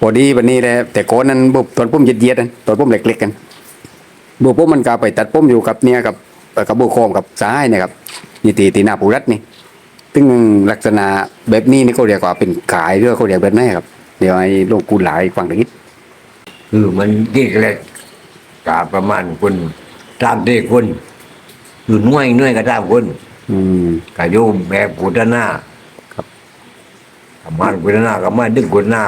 พอดีวันนี้แหละแต่ก่อนนั้นบุบตอนปุ้มเย็ดๆนั้นตอนปุ้มเล็กๆกันบุบปุ้มมันก็ไปตัดปุ้มอยู่กับเนี่ยกับเอ่อกับบุโคมกับซ้ายเนี่ยครับนี่ตีตีหน้าปูรัดนี่ซึ่งลักษณะแบบนี้นี่เขาเรียกว่าเป็นขายหรือเขาเรียกแบบไหนครับ เดี๋ยวไอ้ลูกกูหลายฟังตะกี้คือมันที่แรกกาประมาณคนตามที่คนคือหน่วยหน่วยก็ตามคน อืมก็โยมแบบกุฏนาครับประมาณกุฏนาก็มาดึกกุฏนา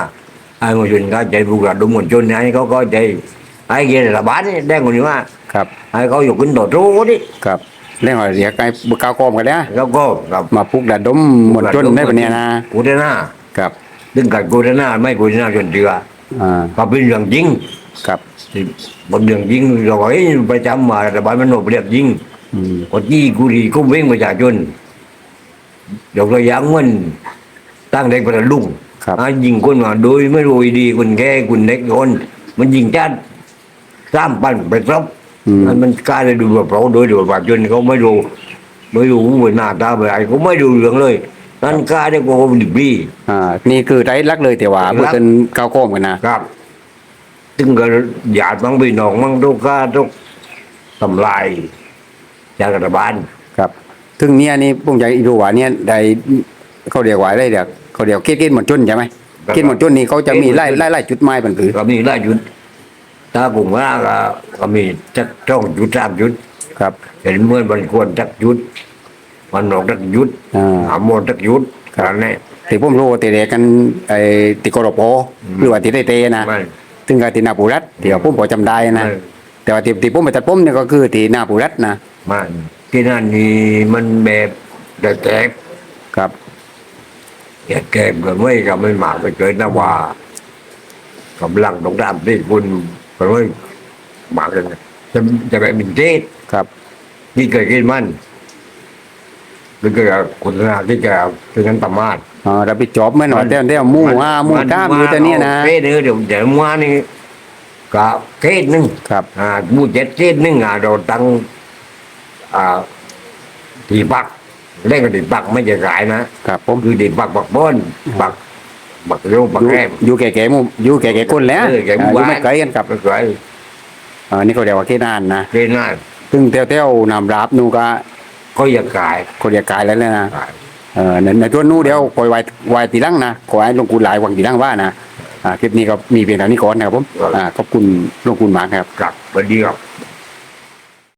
ไอ้มวลชนก็ใจบุกระดมมวลชนไอ้เขาก็ใจไอ้เกณฑ์ระบาดนี่ได้คนนี้ว่าครับไอ้เขาอยู่ขึ้นต่อโต้นี่ครับเรื่องอะไรเรียกไอ้บุกก้าวกอมกันเนี่ยแล้วก็กับมาพุกดัดดมหมดจนได้ปะเนี่ยนะกุฏนาครับดึงกับกุฏนาไม่กุฏนาจนเดืออ่าก็เป็นเรื่องจริงครับที่บนเรื่องจริงเราก็เอ้ยประจำมาระบาดมันหนบเรียบจริงอืมคนที่กุรีกุ้มเว้งประชาชนยกตัวอย่างมันตั้งเด็กประลุง ครับอ่ายิงคนมาโดยไม่รู้ดีคนแก่คนเด็กคนมันยิงจัดสามปันไปครบอืมมันมันกล้าเลยดูแบบเราโดยดูประชาชนเขาไม่รู้ไม่รู้ว่าหน้าตาเป็นอะไรเขาไม่ดูเรื่องเลยนั่นกล้าได้กว่าคนดิบดีอ่า นี่คือไรลักเลยแต่ว่าไรลักเพื่อเป็นก้าวกอมกันนะครับถึงก็หยาดบางพี่น้องบางทุกข้าทุกทำลายจากรัฐบาลครับ ถึงเนี่ยนี่ผมอยากรู้ว่าเนี่ยได้เขาเรียกว่าอะไรเดี๋ยว เขาเรียกเกตเกตหมดจนใช่ไหมครับเกตหมดจนนี่เขาจะมีไล่ไล่ไล่จุดไม้ปันผือ ก็มีหลายจุดถ้าผมว่าก็ก็มีจักจ้องจุดสามจุด ครับ เห็นเมื่อมันควรจักจุด มันออกจักจุดอ่า หาโมนจักจุดกันแน่ที่ผมรู้ตีเด็กกันไอ้ติกรปหรือว่าติได้เตนะไม่ถึงกับตินาปูรัตเดี๋ยวผมพอจำได้นะ ไม่ แต่ว่าที่ที่ผมไปตัดผมเนี่ยก็คือที่นาปูรัตนะไม่ที่นั่นนี่มันแบบแต่แตกครับ แต่แกมกันไม่ก็ไม่หมากไปเกินนะว่ากำลังต้องตามที่คุณก็ไม่หมากกันจะจะแบบมินเทศครับ นี่เกิดขึ้นมันหรือเกิดกับคุณนาที่แกเป็นกันประมาทอ่ารับผิดชอบเหมื่อนว่าเต้นเต้นมู่ห้ามู่ตามอยู่แต่เนี่ยนะเป้เนื้อเดี๋ยวเดี๋ยวมานี่ก็เกตหนึ่งครับ อ่ามู่เจ็ดเกตหนึ่งอ่าเราตั้งอ่าตีปัก เล่นกับตีปักไม่ใช่ขายนะครับผมคือตีปักปักบ้นปักปักโยงปักอยู่แก้ม อยู่แก่ๆหมู่อยู่แก่ๆคนแล้วเออแก่หมู่อ่าอยู่บ้านไม่ไกลกันครับไม่ไกลอ่านี่เขาเรียกว่าเกนานนะเกตนั่นซึ่งเต้วเต้วนำรับนูก็ก็อย่าขายเขาเรียกกายแล้วนะขายเออในในตัวนู้เดี๋ยวคอยไว้ไว้ตีหลังนะขอให้หลวงคุณหลายวังตีหลังว่านะอ่าคลิปนี้ก็มีเพียงเท่านี้ก่อนนะครับผมอ่าขอบคุณหลวงคุณมากครับ กลับไปดีครับ